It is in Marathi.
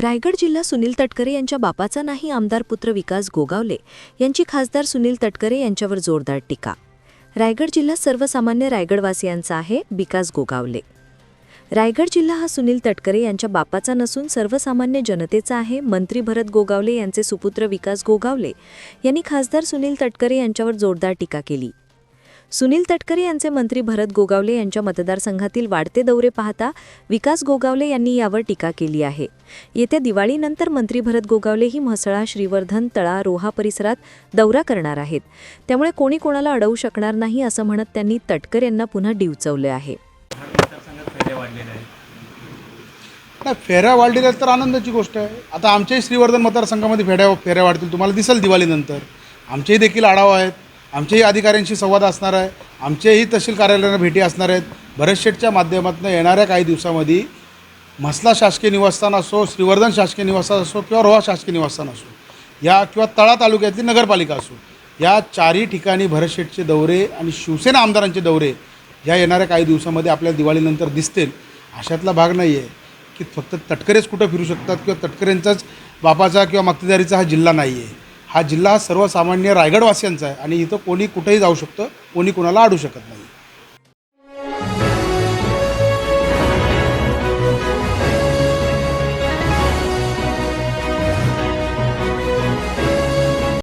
रायगड जिल्हा सुनील तटकरे यांच्या बापाचा नाही आमदार पुत्र विकास गोगावले यांची खासदार सुनील तटकरे यांच्यावर जोरदार टीका. रायगड जिल्हा सर्वसामान्य रायगडवासियांचा आहे विकास गोगावले. रायगड जिल्हा हा सुनील तटकरे यांच्या बापाचा नसून सर्वसामान्य जनतेचा आहे मंत्री भरत गोगावले यांचे सुपुत्र विकास गोगावले यांनी खासदार सुनील तटकरे यांच्यावर जोरदार टीका केली. सुनील तटकरे यांचे मंत्री भरत गोगावले यांच्या मतदारसंघातील वाढते दौरे पाहता विकास गोगावले यांनी यावर टीका केली आहे. येत्या दिवाळीनंतर मंत्री भरत गोगावले ही म्हसळा श्रीवर्धन तळा रोहा परिसरात दौरा करणार आहेत. त्यामुळे कोणी कोणाला अडवू शकणार नाही असं म्हणत त्यांनी तटकर यांना पुन्हा डिवचवले आहे. नाही फेऱ्या वाढलेल्या तर आनंदाची गोष्ट आहे. आता आमच्याही श्रीवर्धन मतदारसंघामध्ये फेऱ्या फेऱ्या वाढतील. तुम्हाला दिसेल दिवाळीनंतर. आमचेही देखील आढावा आहेत. आमच्याही अधिकाऱ्यांशी संवाद असणार आहे. आमचेही तहसील कार्यालयांना भेटी असणार आहेत. भरतशेठच्या माध्यमातून येणाऱ्या काही दिवसामध्ये म्हसला शासकीय निवासस्थान असो श्रीवर्धन शासकीय निवासस्थान असो किंवा रोहा शासकीय निवासस्थान असो या किंवा तळा तालुक्यातली नगरपालिका असो या चारही ठिकाणी भरतशेठचे दौरे आणि शिवसेना आमदारांचे दौरे या येणाऱ्या काही दिवसामध्ये आपल्या दिवाळीनंतर दिसतील. अशातला भाग नाही आहे की फक्त तटकरेच कुठं फिरू शकतात किंवा तटकरेंचाच बापाचा किंवा मक्तेदारीचा हा जिल्हा नाही आहे हा जिल्हा सर्वसामान्य रायगडवासियांचा आहे आणि इथं कोणी कुठेही जाऊ शकतं कोणी कुणाला अडू शकत नाही.